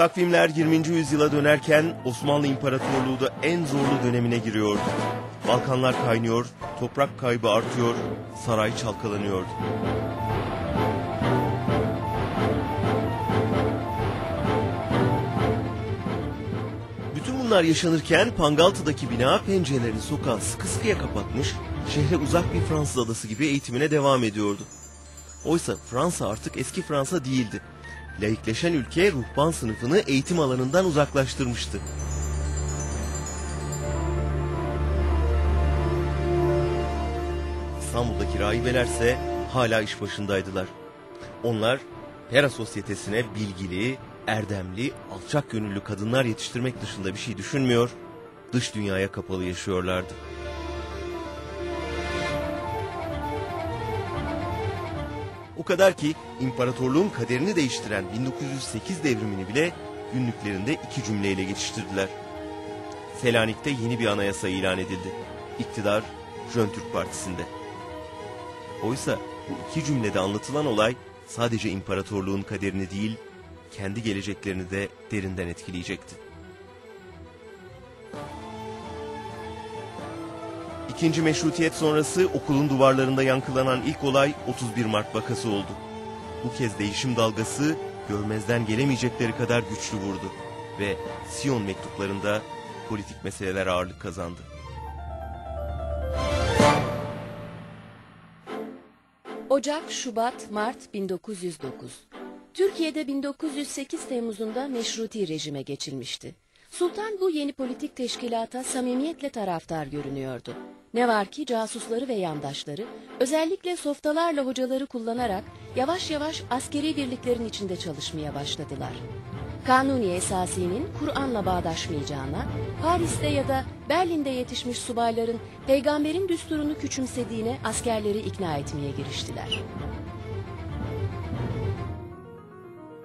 Takvimler 20. yüzyıla dönerken Osmanlı İmparatorluğu da en zorlu dönemine giriyordu. Balkanlar kaynıyor, toprak kaybı artıyor, saray çalkalanıyordu. Bütün bunlar yaşanırken Pangaltı'daki bina pencerelerini sokağa sıkı sıkıya kapatmış, şehre uzak bir Fransız adası gibi eğitimine devam ediyordu. Oysa Fransa artık eski Fransa değildi. Laikleşen ülke ruhban sınıfını eğitim alanından uzaklaştırmıştı. İstanbul'daki rahibelerse hala iş başındaydılar. Onlar Hera sosyetesine bilgili, erdemli, alçak gönüllü kadınlar yetiştirmek dışında bir şey düşünmüyor, dış dünyaya kapalı yaşıyorlardı. O kadar ki imparatorluğun kaderini değiştiren 1908 devrimini bile günlüklerinde iki cümleyle geçiştirdiler. Selanik'te yeni bir anayasa ilan edildi. İktidar Jön Türk Partisi'nde. Oysa bu iki cümlede anlatılan olay sadece imparatorluğun kaderini değil, kendi geleceklerini de derinden etkileyecekti. İkinci meşrutiyet sonrası okulun duvarlarında yankılanan ilk olay 31 Mart vakası oldu. Bu kez değişim dalgası görmezden gelemeyecekleri kadar güçlü vurdu ve Siyon mektuplarında politik meseleler ağırlık kazandı. Ocak, Şubat, Mart 1909. Türkiye'de 1908 Temmuz'unda meşruti rejime geçilmişti. Sultan bu yeni politik teşkilata samimiyetle taraftar görünüyordu. Ne var ki casusları ve yandaşları özellikle softalarla hocaları kullanarak yavaş yavaş askeri birliklerin içinde çalışmaya başladılar. Kanuni Esasi'nin Kur'an'la bağdaşmayacağına, Paris'te ya da Berlin'de yetişmiş subayların peygamberin düsturunu küçümsediğine askerleri ikna etmeye giriştiler.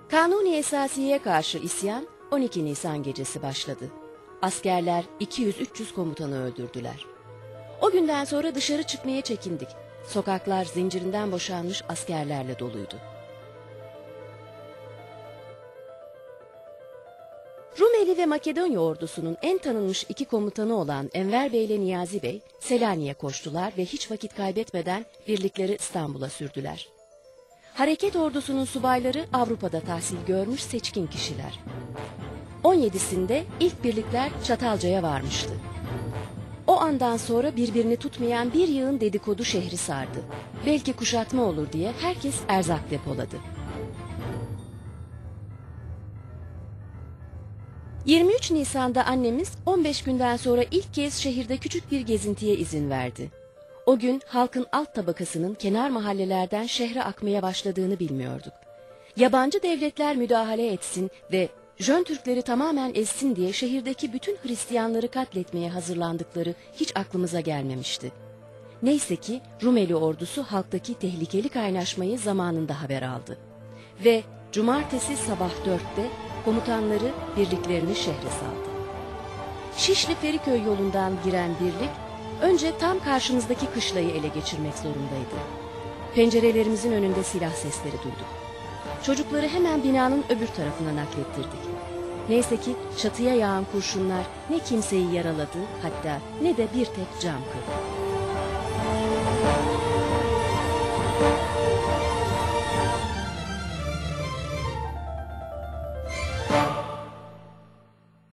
Kanuni Esasi'ye karşı isyan 12 Nisan gecesi başladı. Askerler 200-300 komutanı öldürdüler. O günden sonra dışarı çıkmaya çekindik. Sokaklar zincirinden boşanmış askerlerle doluydu. Rumeli ve Makedonya ordusunun en tanınmış iki komutanı olan Enver Bey ile Niyazi Bey, Selanik'e koştular ve hiç vakit kaybetmeden birlikleri İstanbul'a sürdüler. Hareket ordusunun subayları Avrupa'da tahsil görmüş seçkin kişiler. 17'sinde ilk birlikler Çatalca'ya varmıştı. O andan sonra birbirini tutmayan bir yığın dedikodu şehri sardı. Belki kuşatma olur diye herkes erzak depoladı. 23 Nisan'da annemiz 15 günden sonra ilk kez şehirde küçük bir gezintiye izin verdi. O gün halkın alt tabakasının kenar mahallelerden şehre akmaya başladığını bilmiyorduk. Yabancı devletler müdahale etsin ve Jön Türkleri tamamen ezsin diye şehirdeki bütün Hristiyanları katletmeye hazırlandıkları hiç aklımıza gelmemişti. Neyse ki Rumeli ordusu halktaki tehlikeli kaynaşmayı zamanında haber aldı. Ve cumartesi sabah dörtte komutanları birliklerini şehre saldı. Şişli Feriköy yolundan giren birlik önce tam karşımızdaki kışlayı ele geçirmek zorundaydı. Pencerelerimizin önünde silah sesleri duyduk. Çocukları hemen binanın öbür tarafına naklettirdik. Neyse ki çatıya yağan kurşunlar ne kimseyi yaraladı hatta ne de bir tek cam kırdı.